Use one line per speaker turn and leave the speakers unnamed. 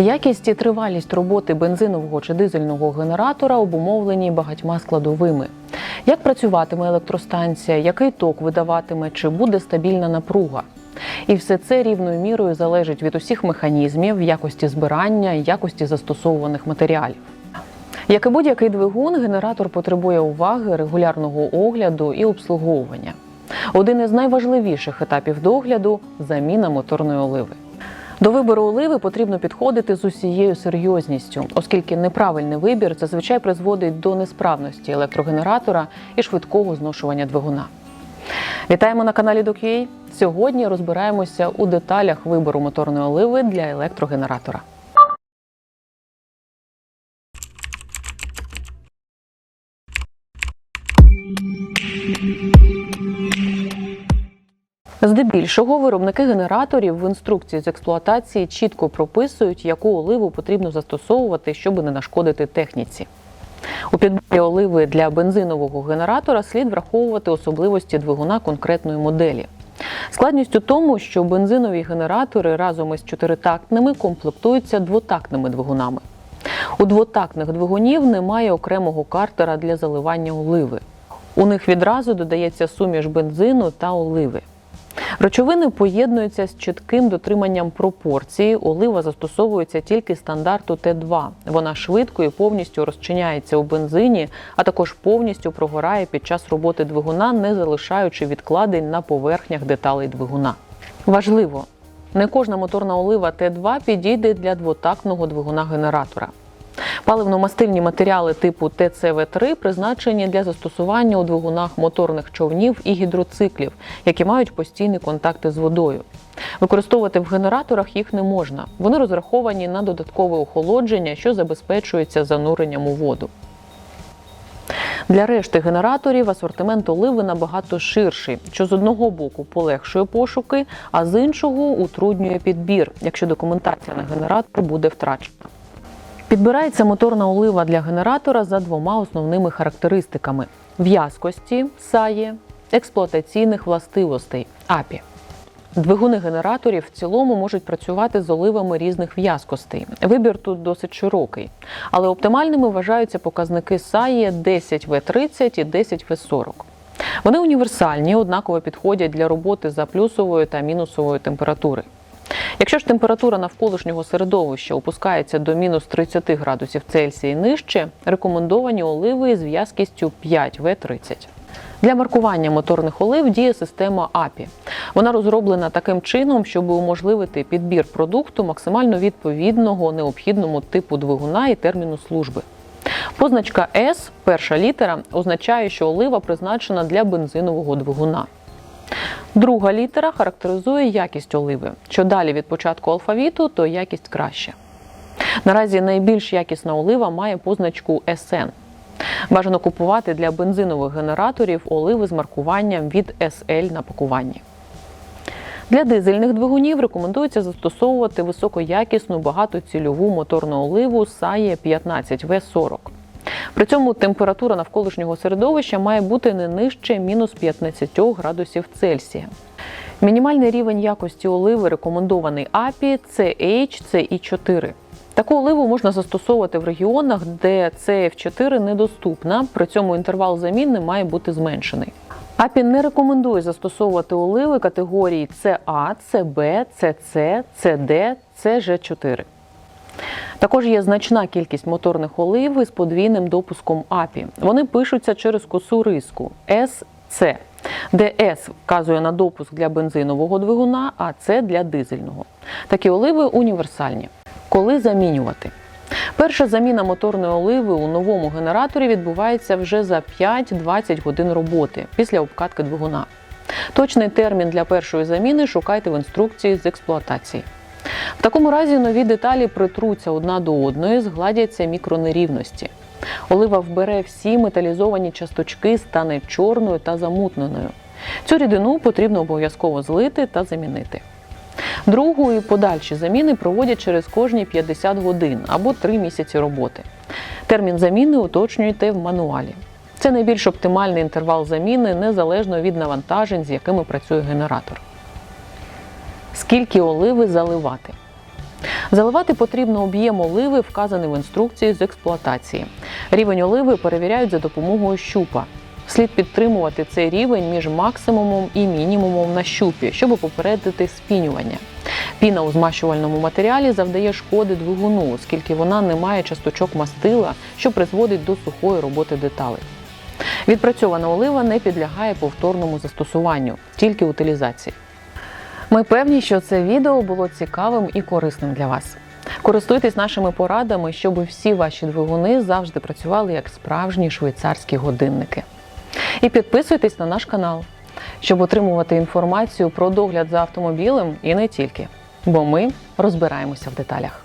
Якість і тривалість роботи бензинового чи дизельного генератора обумовлені багатьма складовими. Як працюватиме електростанція, який ток видаватиме, чи буде стабільна напруга? І все це рівною мірою залежить від усіх механізмів, якості збирання якості застосовуваних матеріалів. Як і будь-який двигун, генератор потребує уваги, регулярного огляду і обслуговування. Один із найважливіших етапів догляду заміна моторної оливи. До вибору оливи потрібно підходити з усією серйозністю, оскільки неправильний вибір зазвичай призводить до несправності електрогенератора і швидкого зношування двигуна. Вітаємо на каналі DocUA. Сьогодні розбираємося у деталях вибору моторної оливи для електрогенератора. Здебільшого виробники генераторів в інструкції з експлуатації чітко прописують, яку оливу потрібно застосовувати, щоб не нашкодити техніці. У підборі оливи для бензинового генератора слід враховувати особливості двигуна конкретної моделі. Складність у тому, що бензинові генератори разом із чотиритактними комплектуються двотактними двигунами. У двотактних двигунів немає окремого картера для заливання оливи. У них відразу додається суміш бензину та оливи. Речовини поєднуються з чітким дотриманням пропорції. Олива застосовується тільки стандарту Т2. Вона швидко і повністю розчиняється у бензині, а також повністю прогорає під час роботи двигуна, не залишаючи відкладень на поверхнях деталей двигуна. Важливо, не кожна моторна олива Т2 підійде для двотактного двигуна генератора. Паливно-мастильні матеріали типу ТЦВ3 призначені для застосування у двигунах моторних човнів і гідроциклів, які мають постійні контакти з водою. Використовувати в генераторах їх не можна. Вони розраховані на додаткове охолодження, що забезпечується зануренням у воду. Для решти генераторів асортимент оливи набагато ширший, що з одного боку полегшує пошуки, а з іншого утруднює підбір, якщо документація на генератор буде втрачена. Підбирається моторна олива для генератора за двома основними характеристиками: в'язкості сає, експлуатаційних властивостей АПІ. Двигуни генераторів в цілому можуть працювати з оливами різних в'язкостей. Вибір тут досить широкий, але оптимальними вважаються показники САЄ 10В30 і 10В40. Вони універсальні, однаково підходять для роботи за плюсовою та мінусовою температури. Якщо ж температура навколишнього середовища опускається до мінус 30 градусів Цельсія і нижче, рекомендовані оливи з в'язкістю 5В30. Для маркування моторних олив діє система API. Вона розроблена таким чином, щоб уможливити підбір продукту максимально відповідного необхідному типу двигуна і терміну служби. Позначка S, перша літера, означає, що олива призначена для бензинового двигуна. Друга літера характеризує якість оливи. Що далі від початку алфавіту, то якість краще. Наразі найбільш якісна олива має позначку SN. Бажано купувати для бензинових генераторів оливи з маркуванням від SL на пакуванні. Для дизельних двигунів рекомендується застосовувати високоякісну багатоцільову моторну оливу SAE 15В40. При цьому температура навколишнього середовища має бути не нижче мінус 15 градусів Цельсія. Мінімальний рівень якості оливи рекомендований API CH CI4. Таку оливу можна застосовувати в регіонах, де CF4 недоступна, при цьому інтервал заміни має бути зменшений. АПІ не рекомендує застосовувати оливи категорії CA, CB, CC, CD, CG4. Також є значна кількість моторних олив із подвійним допуском АПІ. Вони пишуться через косу риску SC, де S вказує на допуск для бензинового двигуна, а C для дизельного. Такі оливи універсальні. Коли замінювати? Перша заміна моторної оливи у новому генераторі відбувається вже за 5-20 годин роботи після обкатки двигуна. Точний термін для першої заміни шукайте в інструкції з експлуатації. В такому разі нові деталі притруться одна до одної, згладяться мікронерівності. Олива вбере всі металізовані часточки, стане чорною та замутненою. Цю рідину потрібно обов'язково злити та замінити. Другу і подальші заміни проводять через кожні 50 годин або 3 місяці роботи. Термін заміни уточнюйте в мануалі. Це найбільш оптимальний інтервал заміни незалежно від навантажень, з якими працює генератор. Скільки оливи заливати? Заливати потрібно об'єм оливи, вказаний в інструкції з експлуатації. Рівень оливи перевіряють за допомогою щупа. Слід підтримувати цей рівень між максимумом і мінімумом на щупі, щоб попередити спінювання. Піна у змащувальному матеріалі завдає шкоди двигуну, оскільки вона не має часточок мастила, що призводить до сухої роботи деталей. Відпрацьована олива не підлягає повторному застосуванню, тільки утилізації. Ми певні, що це відео було цікавим і корисним для вас. Користуйтесь нашими порадами, щоб всі ваші двигуни завжди працювали як справжні швейцарські годинники. І підписуйтесь на наш канал, щоб отримувати інформацію про догляд за автомобілем і не тільки. Бо ми розбираємося в деталях.